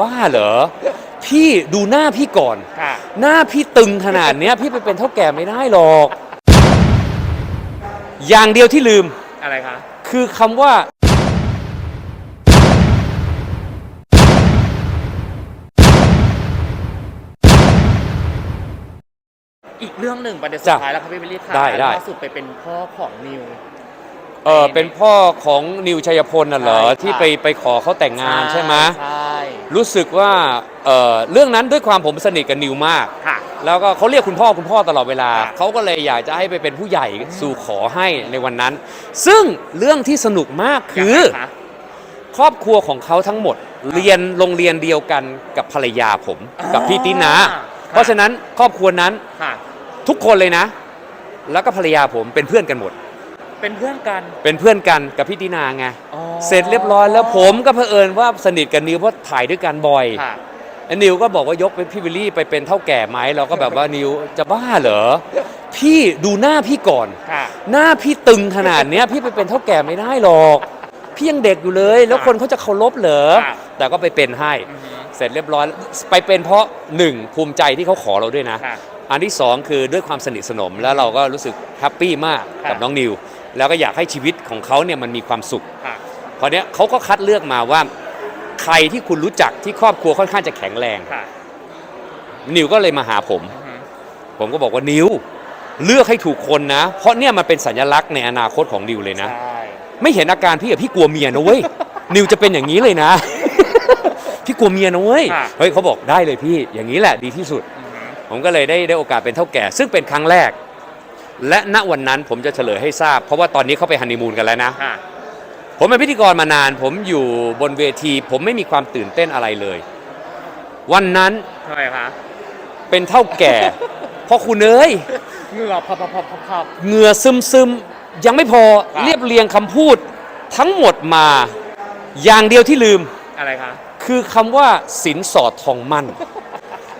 บ้าเหรอ พี่ดูหน้าพี่ก่อนค่ะหน้าพี่ตึงขนาดเนี้ย พี่ไปเป็นเท่าแก่ไม่ได้หรอก อย่างเดียวที่ลืม อะไรคะ คือคำว่า อีกเรื่องหนึ่งประเด็นสุจ้ะดท้ายแล้วครับพี่วิลลี่ค่ะได้ได้ ล่าสุดไปเป็นพ่อของนิว เออเป็นพ่อของนิวชัยพลน่ะเหรอ ใช่ค่ะที่ไปไปขอเขาแต่งงานใช่ไหมใช่ รู้สึกว่าเออเรื่องนั้นด้วยความผมสนิทกับนิวมาก ค่ะ แล้วก็เขาเรียกคุณพ่อคุณพ่อตลอดเวลาครับเขาก็เลยอยากจะให้ไปเป็นผู้ใหญ่สู่ขอให้ในวันนั้น ซึ่งเรื่องที่สนุกมากคือ ยังไงคะครอบครัวของเขาทั้งหมด เรียนโรงเรียนเดียวกันกับภรรยาผมกับพี่ตินาค่ะเพราะฉะนั้นครอบครัวนั้นค่ะ ทุกคนเลยนะ แล้วก็ภรรยาผมเป็นเพื่อนกันหมด เป็นเพื่อนกัน เป็นเพื่อนกันกับพี่ตินาไงอ๋อเสร็จเรียบร้อยแล้วผมก็เผอิญว่าสนิทกับนิวเพราะถ่ายด้วยกันบ่อยค่ะ ไอ้นิวก็บอกว่ายกเป็นพี่วิลลี่ไปเป็นเท่าแก่ไหมเราก็แบบว่านิวจะบ้าเหรอพี่ดูหน้าพี่ก่อน ค่ะ หน้าพี่ตึงขนาดเนี้ย พี่ไปเป็นเท่าแก่ไม่ได้หรอก พี่ยังเด็กอยู่เลย แล้วคนเขาจะเคารพเหรอค่ะแต่ก็ไปเป็นให้ อือฮึ เสร็จเรียบร้อยไปเป็นเพราะหนึ่งภูมิใจที่เขาขอเราด้วยนะ ค่ะอันที่สองคือด้วยความสนิทสนมแล้วเราก็รู้สึกแฮปปี้มากค่ะกับน้องนิว แล้วก็อยากให้ชีวิตของเขาเนี่ยมันมีความสุขค่ะเพราะเนี้ยเขาก็คัดเลือกมาว่า ใครที่คุณรู้จักที่ครอบครัวค่อนข้างจะแข็งแรงค่ะนิวก็เลยมาหาผมอือฮึผมก็บอกว่านิวเลือกให้ถูกคนนะ เพราะเนี่ยมันเป็นสัญลักษณ์ในอนาคตของนิวเลยนะใช่ไม่เห็นอาการพี่กับพี่กลัวเมียนะเว้ยนิวจะเป็นอย่างนี้เลยนะ พี่กลัวเมียนะเว้ยค่ะเฮ้ยเขาบอกได้เลยพี่อย่างนี้แหละดีที่สุดอือฮึผมก็เลยได้ได้โอกาสเป็นเท่าแก่ ซึ่งเป็นครั้งแรก และณวันนั้นผมจะเฉลยให้ทราบ เพราะว่าตอนนี้เขาไปฮันนีมูนกันแล้วนะค่ะผมเป็นพิธีกรมานาน ผมอยู่บนเวที ผมไม่มีความตื่นเต้นอะไรเลย วันนั้นทำไมคะเป็นเท่าแก่ เพราะคุณเอ้ยเหงื่อพับพับพับพับพับ เหงื่อซึมซึมยังไม่พอครับ เรียบเรียงคำพูด ทั้งหมดมา อย่างเดียวที่ลืม อะไรคะคือคำว่าสินสอดทองมั่น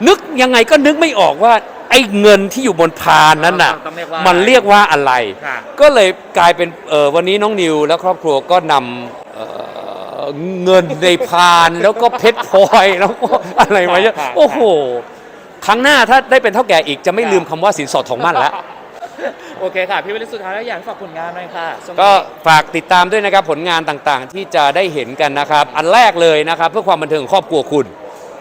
นึกยังไงก็นึกไม่ออกว่าไอ้เงินที่อยู่บนพานนั้นน่ะ ต้องเรียกว่ามันเรียกว่าอะไร ค่ะ ก็เลยกลายเป็นเออวันนี้น้องนิวและครอบครัวก็นำเอ่อเงินในพานแล้วก็เพชรพลอยแล้วก็อะไรมาเยอะครับโอ้โห ครั้งหน้าถ้าได้เป็นเท่าแก่อีกจะไม่ลืมคำว่าสินสอดทองมั่นแล้วโอเคค่ะ พี่วิลลี่สุดท้ายแล้วอยากให้ฝากผลงานหน่อยค่ะช่วงนี้ ก็ฝากติดตามด้วยนะครับผลงานต่างๆ ที่จะได้เห็นกันนะครับ อันแรกเลยนะครับ เพื่อความบันเทิงของครอบครัวคุณ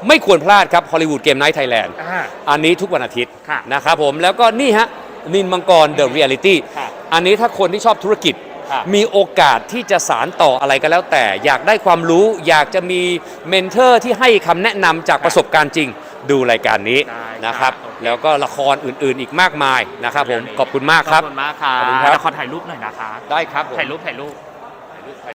ไม่ควรพลาดครับฮอลลีวูดเกมไนท์ไทยแลนด์อ่า อันนี้ทุกวันอาทิตย์ค่ะนะครับผมแล้วก็นี่ฮะนินมังกรเดอะเรียลิตี้ค่ะอันนี้ถ้าคนที่ชอบธุรกิจ ค่ะมีโอกาสที่จะสารต่ออะไรก็แล้วแต่ อยากได้ความรู้อยากจะมีเมนเทอร์ที่ให้คำแนะนำจากประสบการณ์จริง ดูรายการนี้ได้นะครับครับโอเค แล้วก็ละครอื่นๆอีกมากมายนะครับผมขอบคุณมากครับ ขอบคุณมากค่ะขอบคุณครับ แล้วขอถ่ายรูปหน่อยนะคะ ได้ครับผมถ่ายรูปถ่ายรูป ถ่ายรูป